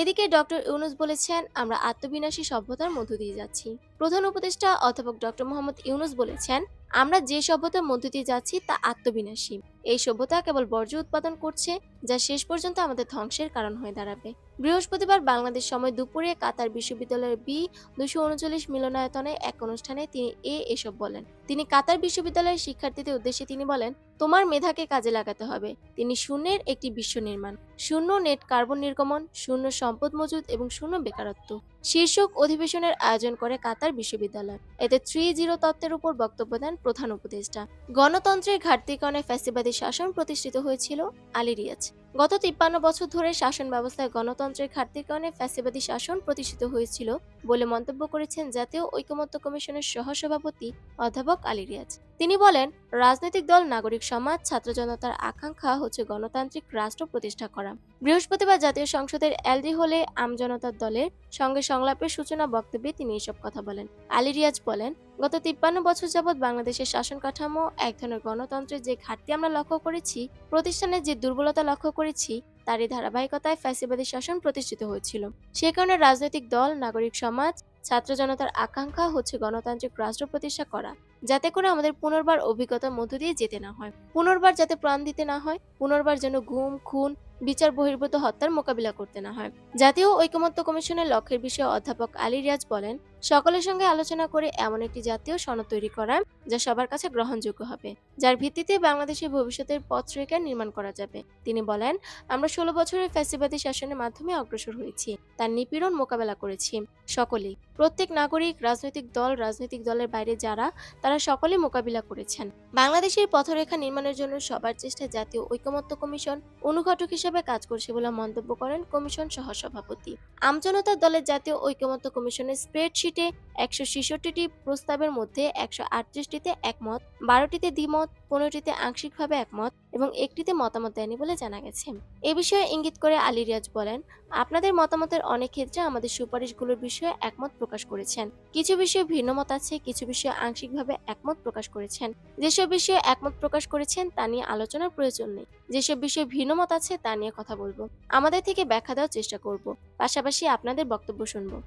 এদিকে ডক্টর ইউনুস বলেছেন আমরা আত্মবিনাশী সভ্যতার মধ্য দিয়ে যাচ্ছি। প্রধান উপদেষ্টা অধ্যাপক ডক্টর মোহাম্মদ ইউনুস বলেছেন, আমরা যে সভ্যতার মধ্য দিয়ে যাচ্ছি তা আত্মবিনাশী। এই সভ্যতা কেবল বর্জ্য উৎপাদন করছে, যা শেষ পর্যন্ত আমাদের ধ্বংসের কারণ হয়ে দাঁড়াবে। বৃহস্পতিবার বাংলাদেশ সময় দুপুরে কাতার বিশ্ববিদ্যালয়ের বি দুশো উনচল্লিশ মিলনায়তনে এক অনুষ্ঠানে তিনি এ এসব বলেন। তিনি কাতার বিশ্ববিদ্যালয়ের শিক্ষার্থীদের উদ্দেশ্যে তিনি বলেন, তোমার মেধাকে কাজে লাগাতে হবে। তিনি শূন্যের একটি বিশ্ব নির্মাণ। শূন্য নেট কার্বন নির্গমন, শূন্য সম্পদ মজুদ এবং শূন্য বেকারত্ব। শীর্ষক অধিবেশনের আয়োজন করে কাতার বিশ্ববিদ্যালয়। এতে থ্রি জিরো তত্ত্বের উপর বক্তব্য দেন প্রধান উপদেষ্টা। গণতন্ত্রের ঘাটতির কারণে ফ্যাসিবাদী শাসন প্রতিষ্ঠিত হয়েছিল আলী রিয়াজ। গত তিপ্পান্ন বছর ধরে শাসন ব্যবস্থায় গণতন্ত্রের ঘাটতির কারণে ফ্যাসিবাদী শাসন প্রতিষ্ঠিত হয়েছিল বলে মন্তব্য করেছেন জাতীয় ঐকমত্য কমিশনের সহসভাপতি অধ্যাপক আলী রিয়াজ। তিনি বলেন, রাজনৈতিক দল, নাগরিক সমাজ, ছাত্র জনতার আকাঙ্ক্ষা হচ্ছে গণতান্ত্রিক রাষ্ট্র প্রতিষ্ঠা করা। বৃহস্পতিবার জাতীয় সংসদের এলডি হলে আমজনতার দলের সঙ্গে সংলাপের সূচনা বক্তব্যে তিনি এসব কথা বলেন। আলী রিয়াজ বলেন, গত তিপ্পান্ন বছর যাবৎ বাংলাদেশের শাসন কাঠামো, এক ধরনের গণতন্ত্রের যে ঘাটতি আমরা লক্ষ্য করেছি, প্রতিষ্ঠানের যে দুর্বলতা লক্ষ্য করেছি, তারই ধারাবাহিকতায় ফ্যাসিবাদী শাসন প্রতিষ্ঠিত হয়েছিল। সে কারণে রাজনৈতিক দল, নাগরিক সমাজ, ছাত্র জনতার আকাঙ্ক্ষা হচ্ছে গণতান্ত্রিক রাষ্ট্র প্রতিষ্ঠা করা। যাতে করে আমাদের পুনর্বার অভিজ্ঞতার মধ্য দিয়ে যেতে না হয়। পুনর্বার যাতে প্রাণ দিতে না হয়, পুনর্বার যেন গুম, খুন, বিচার বহির্ভূত হত্যার মোকাবিলা করতে না হয়। জাতীয় ঐকমত্য কমিশনের লক্ষ্যের বিষয়ে অধ্যাপক আলী রিয়াজ বলেন, সকলের সঙ্গে আলোচনা করে এমন একটি জাতীয় সনদ তৈরি করা যা সবার কাছে গ্রহণযোগ্য হবে, যার ভিত্তিতে বাংলাদেশের ভবিষ্যতের পথরেখা নির্মাণ করা যাবে। তিনি বলেন, আমরা ষোলো বছরের ফ্যাসিবাদী শাসনের মাধ্যমে অগ্রসর হয়েছি, তার নিপীড়ন মোকাবেলা করেছি। সকলেই, প্রত্যেক নাগরিক, রাজনৈতিক দল, রাজনৈতিক দলের বাইরে যারা, তারা সকলে মোকাবিলা করেছেন। বাংলাদেশের পথরেখা নির্মাণের জন্য সবার চেষ্টা জাতীয় ঐকমত্য কমিশন অনুঘটক হিসেবে কাজ করছে বলে মন্তব্য করেন কমিশন সহসভাপতি। আমজনতার দলের জাতীয় ঐকমত্য কমিশনের স্প্রেডশিটে একশো ছেষট্টিটি প্রস্তাবের মধ্যে একশো আটত্রিশটিতে একমত, বারোটিতে দ্বিমত, পনেরোটিতে আংশিকভাবে একমত এবং একটিতে মতামত দেয়নি বলে জানা গেছে। এ বিষয়ে ইঙ্গিত করে আলী রিয়াজ বলেন, আপনাদের মতামতের অনেক ক্ষেত্রে আমাদের সুপারিশগুলোর বিষয়ে একমত প্রকাশ করেছেন। কিছু বিষয়ে ভিন্নমত আছে, কিছু বিষয়ে আংশিকভাবে একমত প্রকাশ করেছেন। যেসব বিষয়ে একমত প্রকাশ করেছেন, তা নিয়ে আলোচনার প্রয়োজন নেই। যেসব বিষয়ে ভিন্নমত আছে, তা নিয়ে কথা বলব। আমাদের থেকে ব্যাখ্যা দেওয়ার চেষ্টা করব। পাশাপাশি আপনাদের বক্তব্য শুনব।